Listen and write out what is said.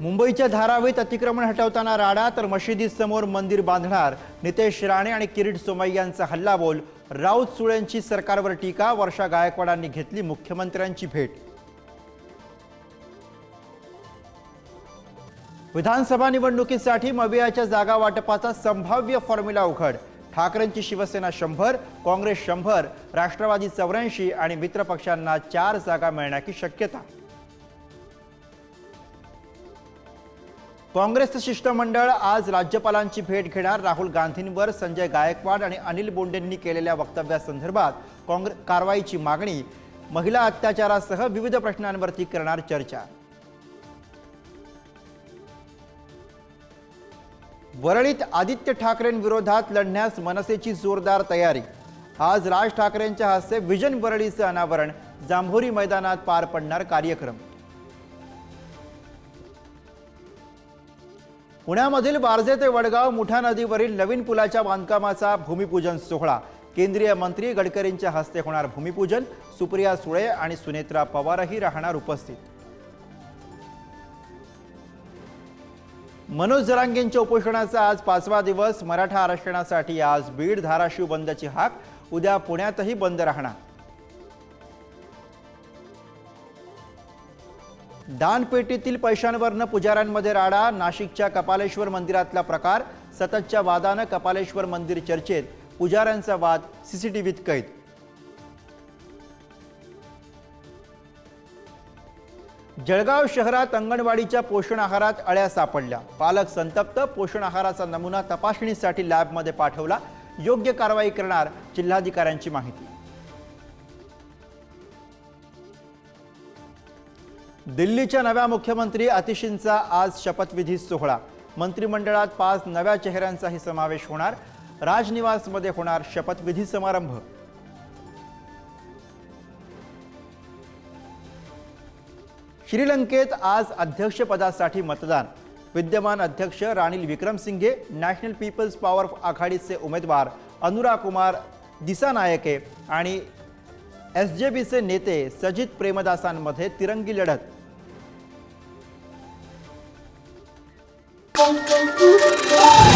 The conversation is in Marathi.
मुंबईच्या धारावीत अतिक्रमण हटवताना राडा तर मशिदीसमोर मंदिर बांधणार नितेश राणे आणि किरीट सोमय्यांचा हल्लाबोल. राऊत सुळेंची सरकारवर टीका वर्षा गायकवाडांनी घेतली मुख्यमंत्र्यांची भेट. विधानसभा निवडणुकीसाठी मवियाच्या जागा वाटपाचा संभाव्य फॉर्म्युला उघड. ठाकरेंची शिवसेना शंभर काँग्रेस शंभर राष्ट्रवादी चौऱ्याऐंशी आणि मित्रपक्षांना चार जागा मिळण्याची शक्यता. काँग्रेसचं शिष्टमंडळ आज राज्यपालांची भेट घेणार. राहुल गांधींवर संजय गायकवाड आणि अनिल बोंडेंनी केलेल्या वक्तव्यासंदर्भात काँग्रेस कारवाईची मागणी महिला अत्याचारासह विविध प्रश्नांवरती करणार चर्चा. वरळीत आदित्य ठाकरेंविरोधात लढण्यास मनसेची जोरदार तयारी. आज राज ठाकरेंच्या हस्ते विजन वरळीचं अनावरण. जांभोरी मैदानात पार पडणार कार्यक्रम. पुण्यामधील बारजे ते वडगाव मुठा नदीवरील नवीन पुलाच्या बांधकामाचा भूमिपूजन सोहळा. केंद्रीय मंत्री गडकरींच्या हस्ते होणार भूमिपूजन. सुप्रिया सुळे आणि सुनेत्रा पवारही राहणार उपस्थित. मनोज जरांगेंच्या उपोषणाचा आज पाचवा दिवस. मराठा आरक्षणासाठी आज बीड धाराशिव बंदची हाक. उद्या पुण्यातही बंद राहणार. दानपेटीतील पैशांवरनं पुजाऱ्यांमध्ये राडा नाशिकच्या कपालेश्वर मंदिरातला प्रकार सततच्या वादानं कपालेश्वर मंदिर चर्चेत पुजाऱ्यांचा वाद सीसीटीव्हीत कैद. जळगाव शहरात अंगणवाडीच्या पोषण आहारात अळ्या सापडल्या. पालक संतप्त पोषण आहाराचा नमुना तपासणीसाठी लॅबमध्ये पाठवला. योग्य कारवाई करणार जिल्हाधिकाऱ्यांची माहिती. दिल्लीच्या नव्या मुख्यमंत्री अतिशींचा आज शपथविधी सोहळा. मंत्रिमंडळात पाच नव्या चेहऱ्यांचाही समावेश होणार. राजनिवासमध्ये होणार शपथविधी समारंभ. श्रीलंकेत आज अध्यक्षपदासाठी मतदान. विद्यमान अध्यक्ष Ranil Wickremesinghe National People's Power आघाडीचे उमेदवार अनुरा कुमार दिसानायके आणि एस जे बीचे नेते सजित प्रेमदासांमध्ये तिरंगी लढत. Boom, boom.